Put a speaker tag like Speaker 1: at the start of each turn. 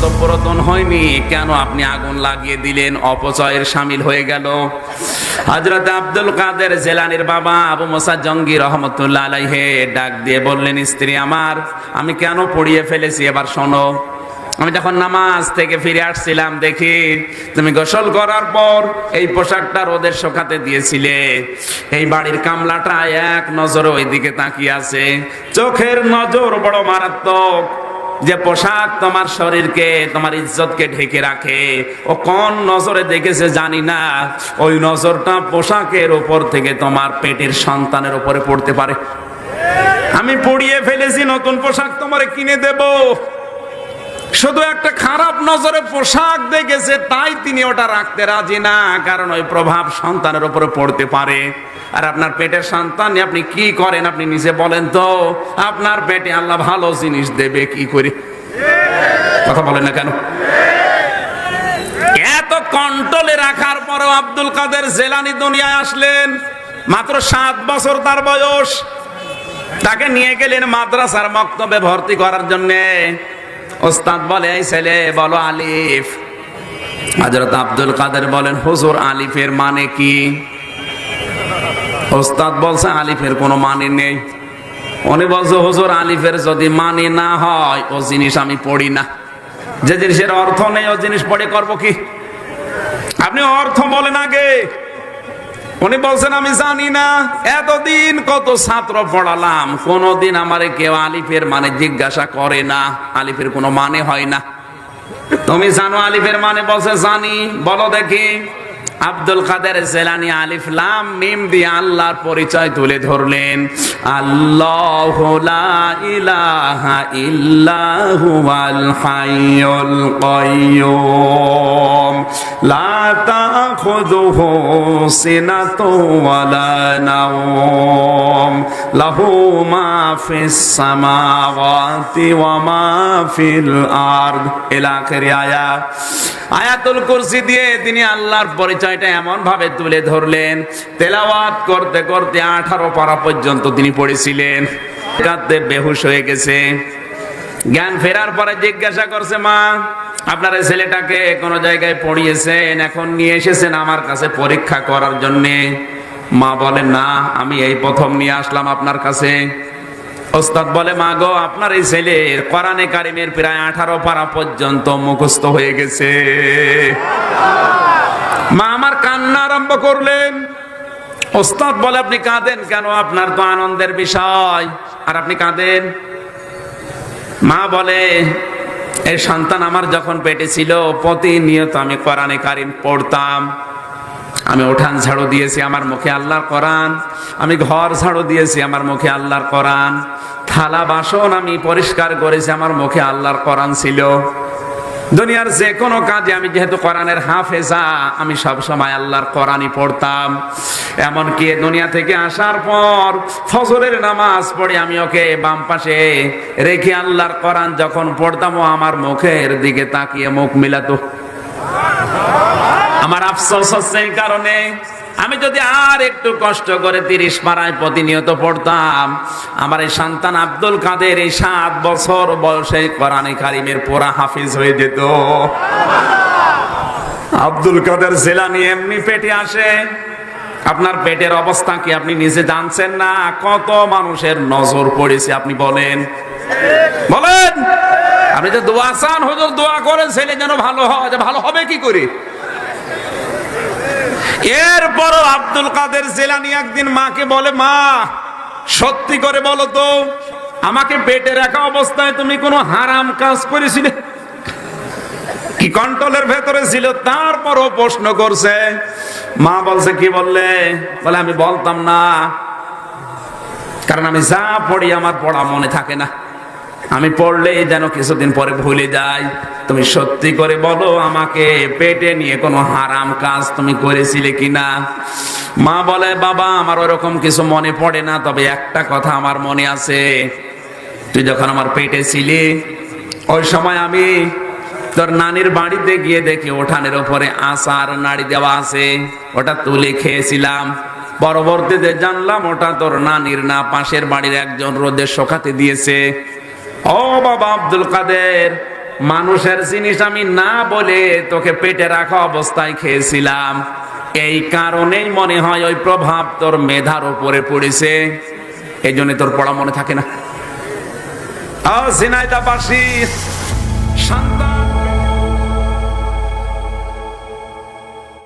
Speaker 1: মাদকপ্রতন হয়নি, কেন আপনি আগুন লাগিয়ে দিলেন? অপচয়ের সামিল হয়ে গেল। হজরত আব্দুল কাদের জেলানির বাবা আবু মোসা জঙ্গি রহমতুল্লাহ আলাইহে ডাক দিয়ে বললেন, স্ত্রী আমার, আমি কেন পড়িয়ে ফেলেছি? এবার শোনো। আমি যখন নামাজ থেকে ফিরে আসছিলাম, দেখি তুমি গোসল করার পর এই পোশাকটা রোদের শোকাতে দিয়েছিলে। এই বাড়ির কামলাটা এক নজরে ওইদিকে তাকিয়ে আছে। চোখের নজর বড় মারাত্মক। যে পোশাক তোমার শরীরকে, তোমার ইজ্জতকে ঢেকে রাখে, ও কোন নজরে দেখেছে জানি না, ওই নজরটা পোশাকের উপর থেকে তোমার পেটের সন্তানের উপরে পড়তে পারে। আমি পড়িয়ে ফেলেছি, নতুন পোশাক তোমারে কিনে দেব। শুধু একটা খারাপ নজরে পোশাক দেখেছে, তাই তিনি ওটা রাখতে রাজি না, কারণ ওই প্রভাব সন্তানের উপরে পড়তে পারে। আর আপনার পেটের সন্তান আপনি কি করেন, আপনি নিজে বলেন তো, আপনার পেটে আল্লাহ ভালো জিনিস দেবে, কি করে? কথা বলেন না কেন? এত কন্ট্রোলে রাখার পরও আব্দুল কাদের জেলানি দুনিয়ায় আসলেন, মাত্র সাত বছর তার বয়স। তাকে নিয়ে গেলেন মাদ্রাসার মক্তবে ভর্তি করার জন্যে। ওস্তাদ বলে, এই ছেলে, বলো আলিফ। হজরত আব্দুল কাদের বলেন, হুজুর, আলিফের মানে কি? ওস্তাদ বলছে, আলিফের কোনো মানে নেই। উনি বলছে, হুজুর, আলিফের যদি মানে না হয়, ও জিনিস আমি পড়ি না। যে জিনিসের অর্থ নেই, ও জিনিস পড়ে করব কি? আপনি অর্থ বলেন আগে। উনি বলছেন, আমি জানি না, এতদিন কত ছাত্র পড়ালাম, কোনদিন আমারে কেউ আলিফের মানে জিজ্ঞাসা করে না, আলিফের কোনো মানে হয় না। তুমি জানো আলিফের মানে বলছে জানি, বলো দেখি। আব্দুল কাদের জেলানি আলিফ লাম মিম দিয়ে আল্লাহর পরিচয় তুলে ধরলেন, আল্লাহ ইলাহা ইল্লাহু আল হাইয়ুল লাহু মা ফিস সামাওয়াতি ওয়া মা ফিল আয়াতুল কুরসি দিয়ে তিনি আল্লাহর পরিচয়টা এমন ভাবে তুলে ধরলেন, তেলাওয়াত করতে করতে আঠারো পারা পর্যন্ত তিনি পড়েছিলেন। কাঁদতে বেহুশ হয়ে গেছে। জ্ঞান ফেরার পরে জিজ্ঞাসা করছে, মা, আপনার এই ছেলেটাকে কোনো জায়গায় পড়িয়েছেন? এখন নিয়ে এসেছেন আমার কাছে পরীক্ষা করার জন্যে। মা বলেন না, আমি এই প্রথম নিয়ে আসলাম আপনার কাছে। ওস্তাদ বলে, মা গো, আপনার এই ছেলের কোরআনে কারিমের প্রায় আঠারো পারা পর্যন্ত মুখস্থ হয়ে গেছে। মা আমার কান্না আরম্ভ করলেন। ওস্তাদ বলে, আপনি কাঁদেন কেন? আপনার তো আনন্দের বিষয়। আর আপনি কাঁদেন? মা বলে এই সন্তান আমার যখন পেটে ছিল, প্রতিনিয়ত আমি কোরআনে কারিম পড়তাম। আমি ওঠান ঝাড়ু দিয়েছি আমার মুখে আল্লাহর কোরআন, আমি ঘর ঝাড়ু দিয়েছি আমার মুখে আল্লাহর কোরআন, থালা বাসন আমি পরিষ্কার করেছি আমার মুখে আল্লাহর কোরআন ছিল। দুনিয়ার যে কোনো কাজে আমি যেহেতু কোরআনের হাফেজা, আমি সব সময় আল্লাহর কোরআনই পড়তাম। এমনকি দুনিয়া থেকে আসার পর ফজরের নামাজ পড়ে আমি ওকে বাম পাশে রেখে আল্লাহর কোরআন যখন পড়তাম ও আমার মুখের দিকে তাকিয়ে মুখ মিলাতো। আমার আফসোস হচ্ছে এই কারণে। আমি যদি আর একটু কষ্ট করে তিরিশ পাড়ায় প্রতিনিয়ত পড়তাম, আমার এই সন্তান আব্দুল কাদের এই সাত বছর বয়সে কোরআনে কারিমের পোড়া হাফিজ হয়ে যেত। আব্দুল কাদের জেলানি এমনি পেটে আসে। আপনার পেটের অবস্থা কি আপনি নিজে জানছেন না? কত মানুষের নজর পড়েছে, আপনি বলেন। বলেন! আপনি যে দোয়া চান, হুজুর দোয়া করেন, ছেলে যেন ভালো হয় ভালো হবে কি করে? এরপরও আব্দুল কাদের জেলানি একদিন মাকে বলে, মা, সত্যি করে বলো তো, আমাকে পেটে রাখা অবস্থায় তুমি কোনো হারাম কাজ করেছিলে? কি কন্ট্রোলের ভেতরে ছিল, তারপরও প্রশ্ন করছে। মা বলছে, কি বললে? বলে, আমি বলতাম না, কারণ আমি যা পড়ি আমার পড়া মনে থাকে না। আমি পড়লেই যেন কিছুদিন পরে ভুলে যাই। তুমি সত্যি করে বলো আমাকে, পেটে নিয়ে কোনো হারাম কাজ তুমি করেছিলে কিনা? মা বলে, বাবা, আমার ওরকম কিছু মনে পড়ে না, তবে একটা কথা আমার মনে আছে। তুই যখন আমার পেটে ছিলি, ওই সময় আমি তোর নানির বাড়িতে গিয়ে দেখি ওঠানের উপরে আচার নাড়ি দেওয়া আছে। ওটা তুলে খেয়েছিলাম। পরবর্তীতে জানলাম ওটা তোর নানির না, পাশের বাড়ির একজন রোদের শোকাতে দিয়েছে। ও বাবা আব্দুল কাদের, মানুষের জিনিস আমি না বলে তোকে পেটে রাখা অবস্থায় খেয়েছিলাম। এই কারণেই মনে হয় ওই প্রভাব তোর মেধার উপরে পড়েছে। এই জন্য তোর পড়া মনে থাকে না। ও সিনাইদাবাসী সন্তান